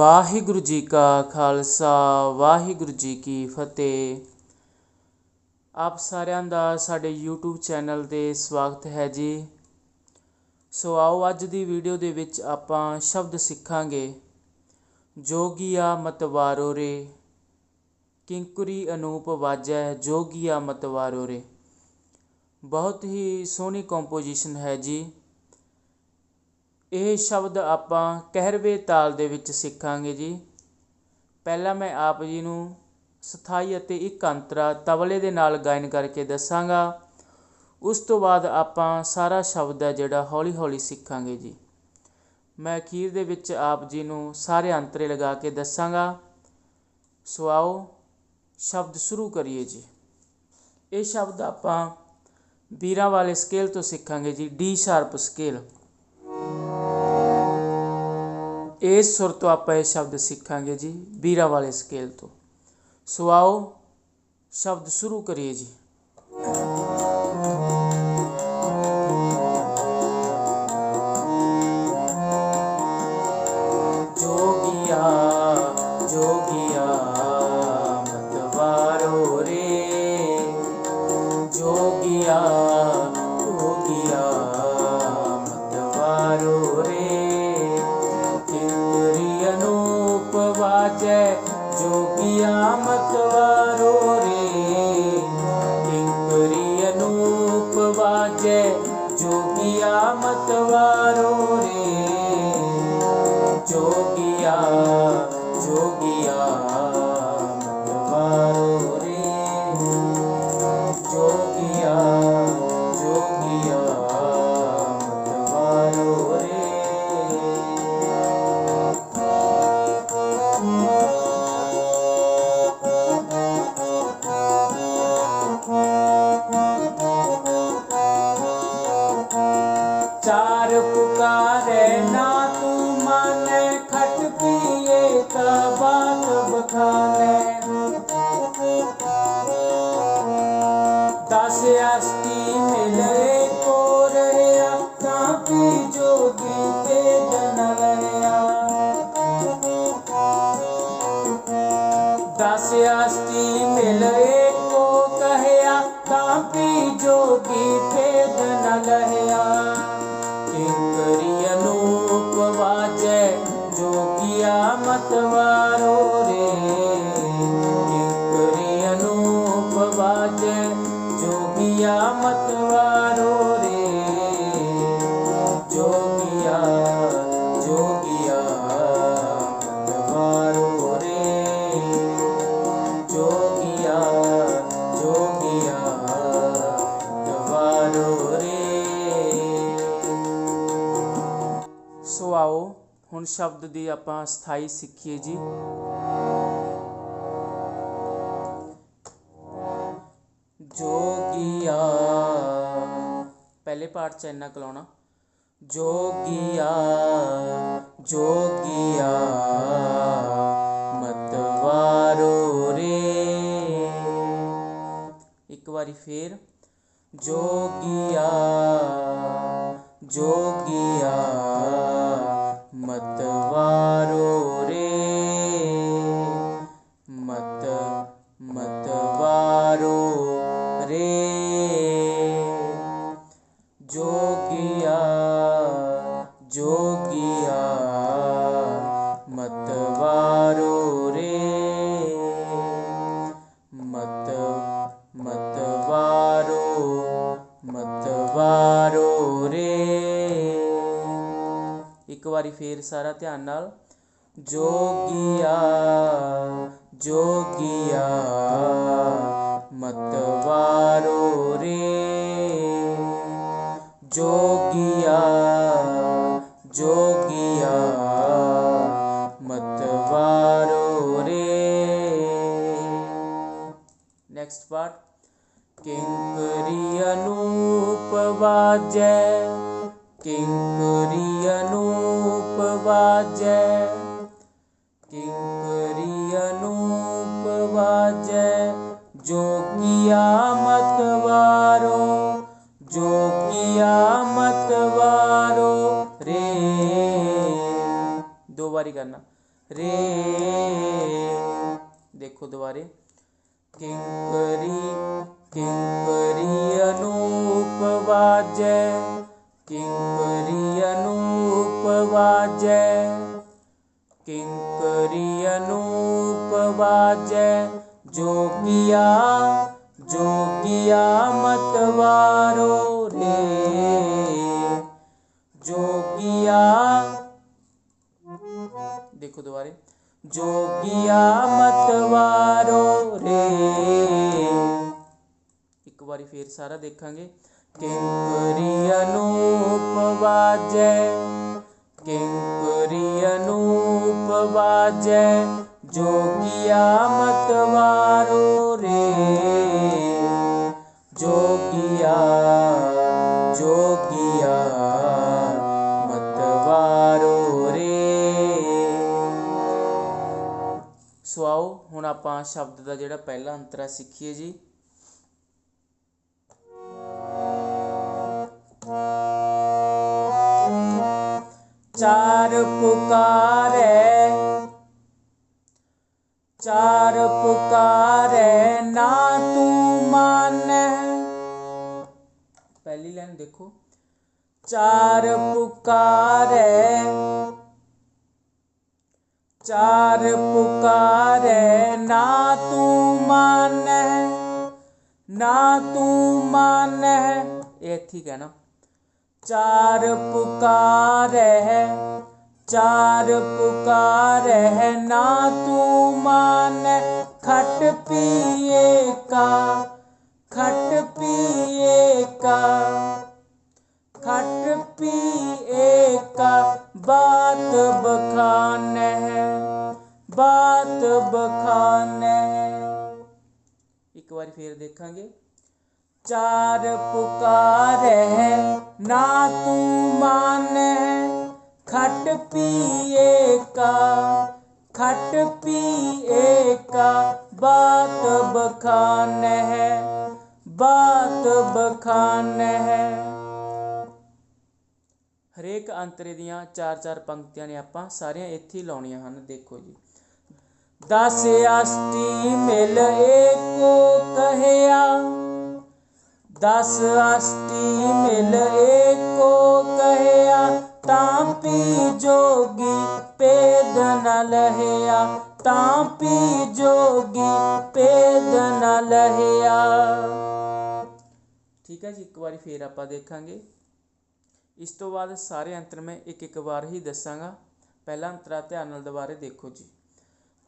ਵਾਹਿਗੁਰੂ ਜੀ ਕਾ ਖਾਲਸਾ, ਵਾਹਿਗੁਰੂ ਜੀ ਕੀ ਫਤਿਹ। ਆਪ ਸਾਰਿਆਂ ਦਾ ਸਾਡੇ YouTube ਚੈਨਲ ਤੇ ਸਵਾਗਤ ਹੈ ਜੀ। ਸੋ ਆਓ ਅੱਜ ਦੀ ਵੀਡੀਓ ਦੇ ਵਿੱਚ ਆਪਾਂ ਸ਼ਬਦ ਸਿੱਖਾਂਗੇ। ਜੋਗੀਆ ਮਤਵਾਰੋ ਰੇ, ਕਿੰਕੁਰੀ ਅਨੂਪ ਵਾਜੈ ਜੋਗੀਆ ਮਤਵਾਰੋ ਰੇ। ਬਹੁਤ ਹੀ ਸੋਹਣੀ ਕੰਪੋਜੀਸ਼ਨ ਹੈ ਜੀ। ਇਹ ਸ਼ਬਦ ਆਪਾਂ ਕਹਿਰਵੇ ਤਾਲ ਦੇ ਵਿੱਚ ਸਿੱਖਾਂਗੇ ਜੀ। ਪਹਿਲਾਂ ਮੈਂ ਆਪ ਜੀ ਨੂੰ ਸਥਾਈ ਅਤੇ ਇੱਕ ਅੰਤਰਾ ਤਬਲੇ ਦੇ ਨਾਲ ਗਾਇਨ ਕਰਕੇ ਦੱਸਾਂਗਾ। ਉਸ ਤੋਂ ਬਾਅਦ ਆਪਾਂ ਸਾਰਾ ਸ਼ਬਦ ਹੈ ਜਿਹੜਾ ਹੌਲੀ ਹੌਲੀ ਸਿੱਖਾਂਗੇ ਜੀ। ਮੈਂ ਅਖੀਰ ਦੇ ਵਿੱਚ ਆਪ ਜੀ ਨੂੰ ਸਾਰੇ ਅੰਤਰੇ ਲਗਾ ਕੇ ਦੱਸਾਂਗਾ। ਸੋ ਆਓ ਸ਼ਬਦ ਸ਼ੁਰੂ ਕਰੀਏ ਜੀ। ਇਹ ਸ਼ਬਦ ਆਪਾਂ ਵੀਰਾਂ ਵਾਲੇ ਸਕੇਲ ਤੋਂ ਸਿੱਖਾਂਗੇ ਜੀ ਡੀ ਸ਼ਾਰਪ ਸਕੇਲ ਇਸ ਸੁਰ ਤੋਂ ਆਪਾਂ ਇਹ ਸ਼ਬਦ ਸਿੱਖਾਂਗੇ ਜੀ ਵੀਰਾਂ ਵਾਲੇ ਸਕੇਲ ਤੋਂ ਸੋ ਆਓ ਸ਼ਬਦ ਸ਼ੁਰੂ ਕਰੀਏ ਜੀ ਜੋਗੀਆ ਜੋਗੀਆ ਮਤਵਾਰੋ ਰੇ ਜੋਗੀਆ rahmat var. Sarva ਹੁਣ ਸ਼ਬਦ ਦੀ ਆਪਾਂ ਸਥਾਈ ਸਿੱਖੀਏ ਜੀ ਜੋਗੀਆ ਪਹਿਲੇ ਪਾਰਟ ਚ ਇੰਨਾ ਕਲਾਉਣਾ ਜੋਗੀਆ ਜੋਗੀਆ ਮਤਵਾਰੋ ਰੇ ਇੱਕ ਵਾਰੀ ਫੇਰ मारो रे। मत मत वारो रे। जो किया जो ਵਾਰੀ ਫੇਰ ਸਾਰਾ ਧਿਆਨ ਨਾਲ ਜੋਗੀਆ ਜੋਗੀਆ ਮਤਵਾਰੋ ਰੇ ਜੋਗੀਆ ਜੋਗੀਆ ਮਤਵਾਰੋ ਰੇ ਨੈਕਸਟ ਪਾਰਟ ਕਿੰਕਰੀ ਅਨੂਪ ਵਾਜੈ राम वाजय। किंकरी अनूप वाजय। जो किया मतवारो जो किया मतवारो रे। दो बारी करना। रे। देखो दोबारे। किंकरी किंकरी अनूप वाजय। किंकर जय जो किया जो किया मतवारो रे। जो किया देखो दोबारे। जो किया मतवारो रे। एक बारी फिर सारा देखेंगे। अनूप वाजे जोगिया मत मारो रे जोगिया जोगिया मत ਹੁਣ ਆਪਾਂ ਸ਼ਬਦ ਦਾ ਜਿਹੜਾ ਪਹਿਲਾ ਅੰਤਰ ਆ ਸਿੱਖੀਏ ਜੀ। ਚਾਰ ਪੁਕਾਰੇ चार पुकार ना तू मान। पहली लाइन देखो। चार पुकार। चार पुकार ना तू मान। ना तू मान। ये ठीक है ना? चार है चार पुकार है ना तू मान, खट पिए का, खट पिए का, खट पिए का, बात बखान है, बात बखान है। एक बार फिर देखेंगे। चार पुकार है ना तू मान है ਤੂੰ ਮਾਨੈ ਖਟ ਪੀਏ ਕਾ ਖਟ ਪੀਏ ਕਾ ਬਾਤ ਬਖਾਨੈ ਬਾਤ ਬਖਾਨੈ ਹਰੇਕ ਅੰਤਰੇ ਦੀਆਂ ਚਾਰ ਚਾਰ ਪੰਕਤੀਆਂ ਨੇ ਆਪਾਂ ਸਾਰੀਆਂ ਇੱਥੇ ਹੀ ਲਾਉਣੀਆਂ ਹਨ ਦੇਖੋ ਜੀ ਦਸ ਅਸ਼ਟੀ ਮਿਲ ਏਕੋ ਕਹਿਆ ਦਸ ਅਸ਼ਟੀ ਮਿਲ ਏਕੋ ਕਹਿਆ ਤਾਂ ਪੀ ਜੋਗੀ ਪੇਦ ਨ ਲਹਿਆ ਤਾਂ ਪੀ ਜੋਗੀ ਪੇਦ ਨ ਲਹਿਆ ਠੀਕ ਹੈ ਜੀ ਇੱਕ ਵਾਰੀ ਫੇਰ ਆਪਾਂ ਦੇਖਾਂਗੇ ਇਸ ਤੋਂ ਬਾਅਦ ਸਾਰੇ ਅੰਤਰ ਮੈਂ ਇੱਕ ਇੱਕ ਵਾਰ ਹੀ ਦੱਸਾਂਗਾ ਪਹਿਲਾ ਅੰਤਰਾ ਧਿਆਨ ਨਾਲ ਦੁਬਾਰੇ ਦੇਖੋ ਜੀ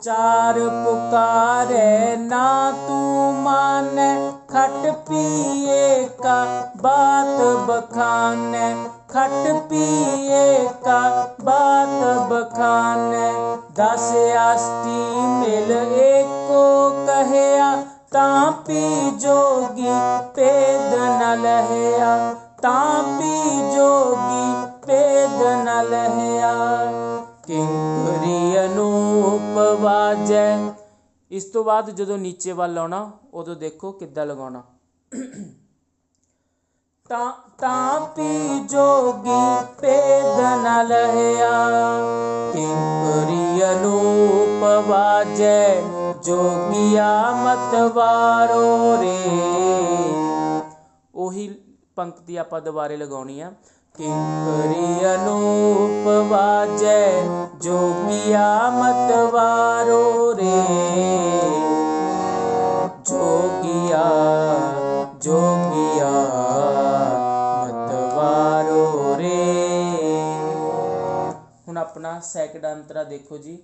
ਚਾਰ ਪੁਕਾਰੇ ਨਾ ਤੂੰ ਮਾਨੈ ਖਟ ਪੀਏ ਕਾ ਬਾਤ ਬਖਾਨੈ ਖਟ ਪੀਏ ਕਾ ਬਾਤ ਬਖਾਨੈ ਦਸ ਆਸਤੀ ਮਿਲ ਏਕੋ ਕਹਿਆ ਤਾਂ ਪੀ ਜੋਗੀ ਪੇਦ ਨ ਲਹਿਆ ਤਾਂ ਪੀ ਜੋਗੀ ਪੇਦ ਨ ਲਹਿਆ ਕਿੰਕਰੀ ਅਨੂਪ ਵਾਜੈ ਇਸ ਤੋਂ ਬਾਅਦ ਜਦੋਂ ਨੀਚੇ ਵੱਲ ਆਉਣਾ ਉਦੋਂ ਦੇਖੋ ਕਿੱਦਾਂ ਲਗਾਉਣਾ ਤਾਂ ਤਾਂ ਪੀ ਜੋਗੀ ਪੇਦ ਨ ਲਹਿਆ ਕਿੰਕਰੀ ਅਨੂਪ ਵਾਜੈ ਜੋਗੀਆ ਮਤਵਾਰੋ ਰੇ ਉਹੀ ਪੰਕਤੀ ਆਪਾਂ ਦੁਬਾਰੇ ਲਗਾਉਣੀ ਆ ਕਿੰਕਰੀ ਅਨੂਪ ਵਾਜੈ ਜੋਗੀਆ ਮਤਵਾਰੋ ਰੇ ਜੋਗੀਆ ਜੋਗੀਆ ਹੁਣ ਆਪਣਾ ਸੈਕਿੰਡ ਅੰਤਰਾ ਦੇਖੋ ਜੀ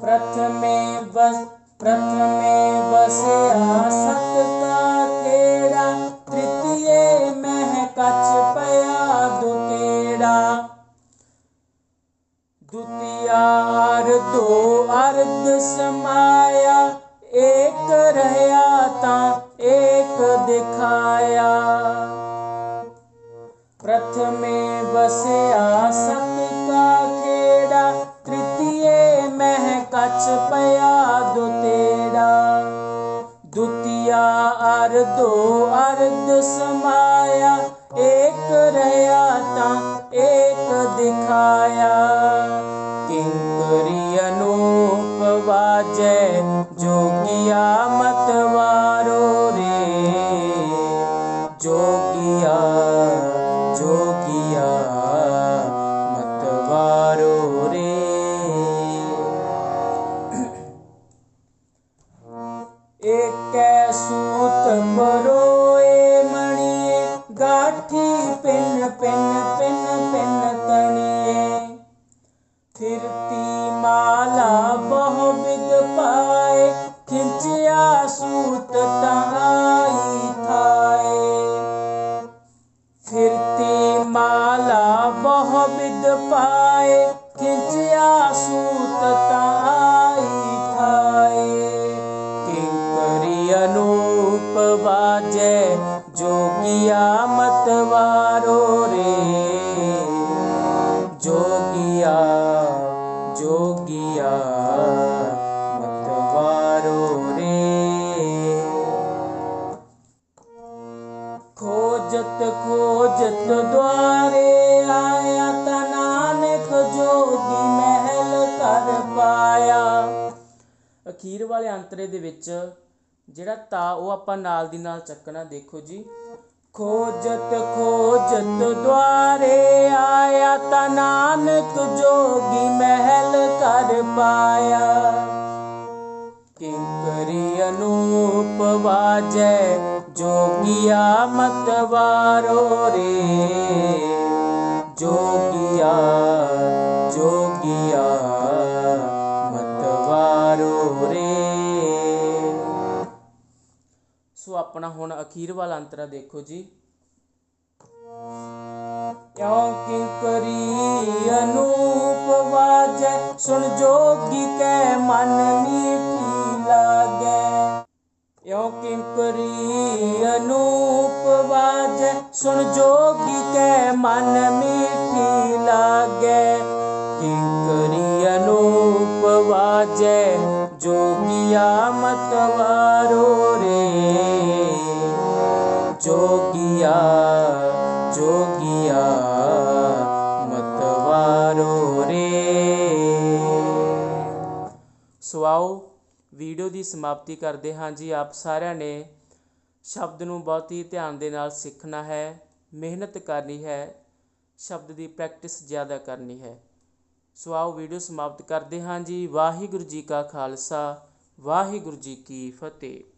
प्रथमे बस प्रथमे बसया सत का खेड़ा तृतीय मह कछ पया दुकेड़ा द्वितीयार दो अर्ध समाया एक रहया ता दो अर्ध समाया एक काठी पिन पिन पिन पिन तनिए। फिरती माला बहुविध पाए, खिंचिया सूत तनाई थाए। फिरती माला बहुविध पाए, खिंचिया सूत तनाई थाए। किंकरी अनूप बाजे जो कियामत वारो रे जो किया जो किया मत वारो रे खोजत खोजत द्वारे आया तनानक जोगी महल कर पाया ਅਖੀਰ ਵਾਲੇ ਅੰਤਰੇ ਦੇ ਵਿੱਚ ਜਿਹੜਾ ਤਾ ਉਹ ਆਪਾਂ ਨਾਲ ਦੀ ਨਾਲ ਚੱਕਣਾ, ਦੇਖੋ ਜੀ। ਖੋਜਤ ਖੋਜਤ ਦੁਆਰੇ ਆਇਆ ਤਾ ਨਾਨਕ ਜੋਗੀ ਮਹਿਲ ਕਰ ਪਾਇਆ। ਕਿੰਕਰੀ ਅਨੂਪ ਵਾਜੈ ਜੋਗੀਆ ਮਤਵਾਰੋ ਰੇ। ਜੋਗਿਆ ਆਪਣਾ ਹੁਣ ਅਖੀਰ ਵਾਲਾ ਅੰਤਰਾ ਦੇਖੋ ਜੀ ਕਿਉ ਕਿੰਕਰੀ ਅਨੂਪ ਵਾਜੈ ਸੁਣ ਜੋਗੀ ਕੈ ਮਨ ਮੀਠੀ ਲਾਗੈ ਇਉ ਕਿੰਕਰੀ ਅਨੂਪ ਵਾਜੈ ਸੁਣ ਜੋਗੀ ਆਓ ਵੀਡੀਓ ਦੀ ਸਮਾਪਤੀ ਕਰਦੇ ਹਾਂ ਜੀ। ਆਪ ਸਾਰਿਆਂ ਨੇ ਸ਼ਬਦ ਨੂੰ ਬਹੁਤ ਹੀ ਧਿਆਨ ਦੇ ਨਾਲ ਸਿੱਖਣਾ ਹੈ, ਮਿਹਨਤ ਕਰਨੀ ਹੈ, ਸ਼ਬਦ ਦੀ ਪ੍ਰੈਕਟਿਸ ਜ਼ਿਆਦਾ ਕਰਨੀ ਹੈ। ਸੋ ਆਓ ਵੀਡੀਓ ਸਮਾਪਤ ਕਰਦੇ ਹਾਂ ਜੀ। ਵਾਹਿਗੁਰੂ ਜੀ ਕਾ ਖਾਲਸਾ, ਵਾਹਿਗੁਰੂ ਜੀ ਕੀ ਫਤਿਹ।